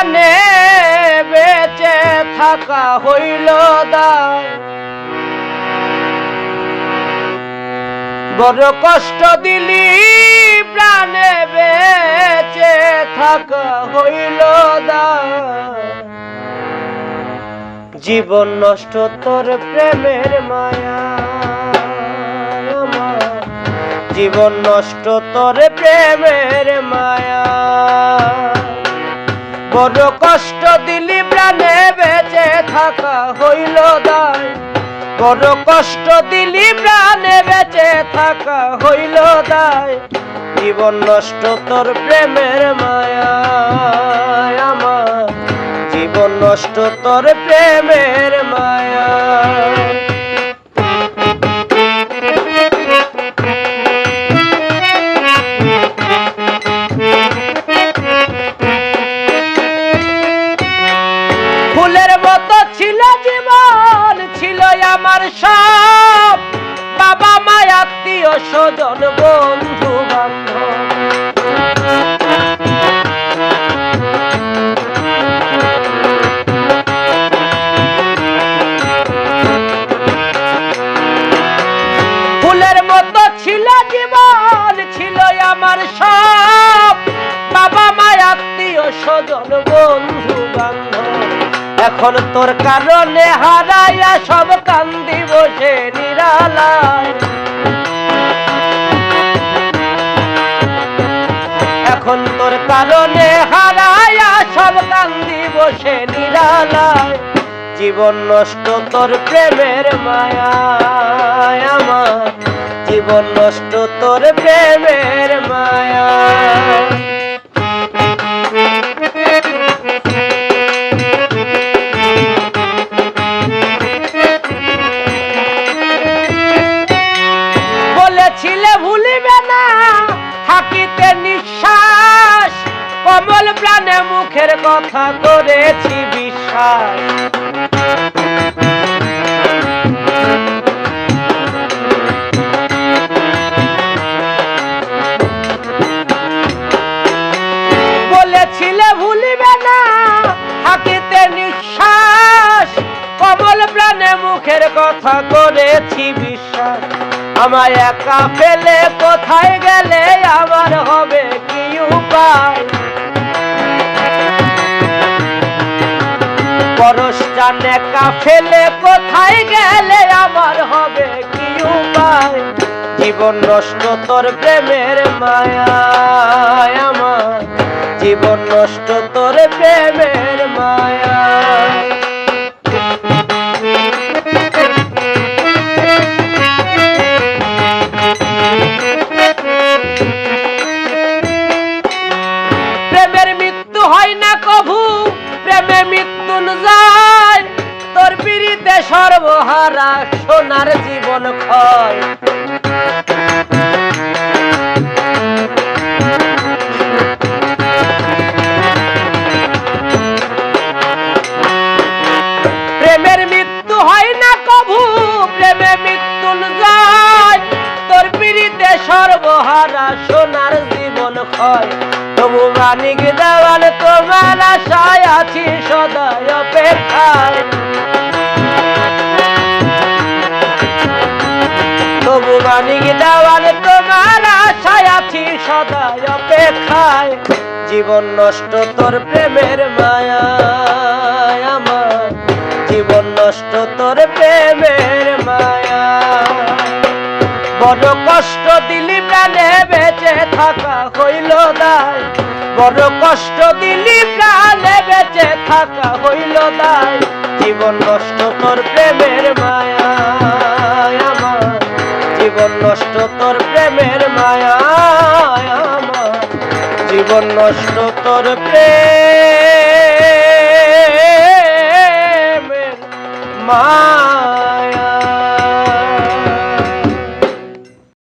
প্রাণে বেঁচে থাকা হইল দায় বড় কষ্ট দিলি, প্রাণে বেঁচে থাকা হইল জীবন নষ্ট তোর প্রেমের মায়া জীবন নষ্ট তোর প্রেমের মায়া বড় কষ্ট দিলি প্রাণে বেঁচে থাকা হইল দায়। বড় কষ্ট দিলি প্রাণে বেঁচে থাকা হইল দায়। জীবন নষ্ট তোর প্রেমের মায়া আমার। জীবন নষ্ট তোর প্রেমের ফুলের মতো ছিল জীবন ছিল আমার সব। বাবা মা, আত্মীয় স্বজন, বন্ধু বান্ধব। ফুলের মতো ছিল বাবা মা স্বজন এখন তোর কারণে হারাইয়া সব কান্দি বসে নিরালায়। এখন তোর কারণে হারাইয়া সব কান্দি বসে নিরালায়। জীবন নষ্ট তোর প্রেমের মায়া আমার। জীবন নষ্ট তোর প্রেমের মায়া মুখের কথা করেছি বিশ্বাস। কথা করেছি বিশ্বাস। আমায় একা ফেলে কোথায় গেলে আমার হবে কি উপায়? পরশ জান একা ফেলে কোথায় গেলে আমার হবে কি উপায়? জীবন নষ্ট তোর প্রেমের মায়া আমার। জীবন নষ্ট তোর প্রেমের মায়া সর্বহারা সোনার জীবন ক্ষয়। প্রেমের মৃত্যু হয় না কভু, প্রেমে মৃত্যু যায়। তোর পিড়িতে সর্বহারা সোনার জীবন ক্ষয়। তবু মানিক দেওয়াল, তোমার আশায় আছি সদায় অপেক্ষায়। মানিক দেওয়াল তোমার আশায় আছি সদায় অপেক্ষায়। জীবন নষ্ট তোর প্রেমের মায়া আমার। জীবন নষ্ট তোর প্রেমের মায়া বড় কষ্ট দিলি প্রাণে বেঁচে থাকা হইল দায়। বড় কষ্ট দিলি প্রাণে বেঁচে থাকা হইল দায়। জীবন নষ্ট তোর প্রেমের মায়া। জীবন নষ্ট তোর প্রেমের মায়া জীবন নষ্ট তোর প্রেমের মা